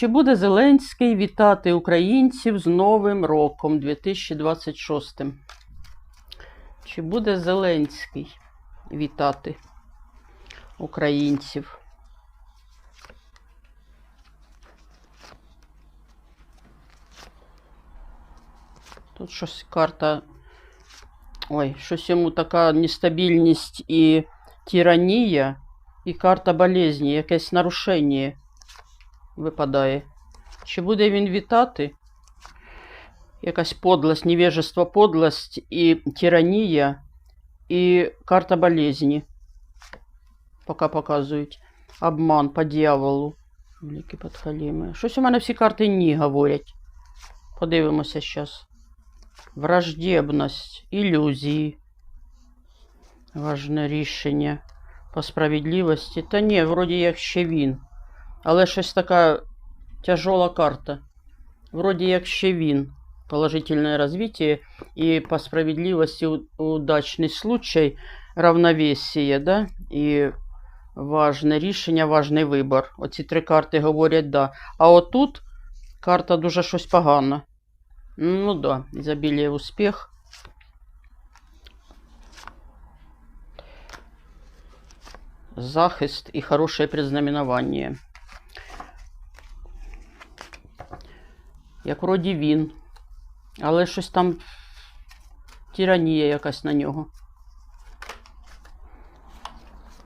Чи буде Зеленський вітати українців з Новим роком 2026? Чи буде Зеленський вітати українців? Тут щось карта. Ой, щось йому така нестабільність і тиранія, і карта болезні, якесь нарушення випадає. Чи буде він вітати? Якась подлость, невежество, подлость і тиранія, і карта болезні. Поки показують. Обман по дьяволу. Великі подхаліми. Щось у мене всі карти ні говорять. Подивимося зараз. Враждебність, ілюзії. Важне рішення по справедливості. Та ні, вроді як ще він. Але щось така тяжола карта. Вроді як ще він. Положительное развитие и по справедливости удачный случай, равновесие, да? І важне рішення, важний вибор. Оці три карти говорять да. А отут карта дуже щось погана. Ну да, изобилие успех. Захист і хороше признаменування. Як вроді він. Але щось там тиранія якась на нього.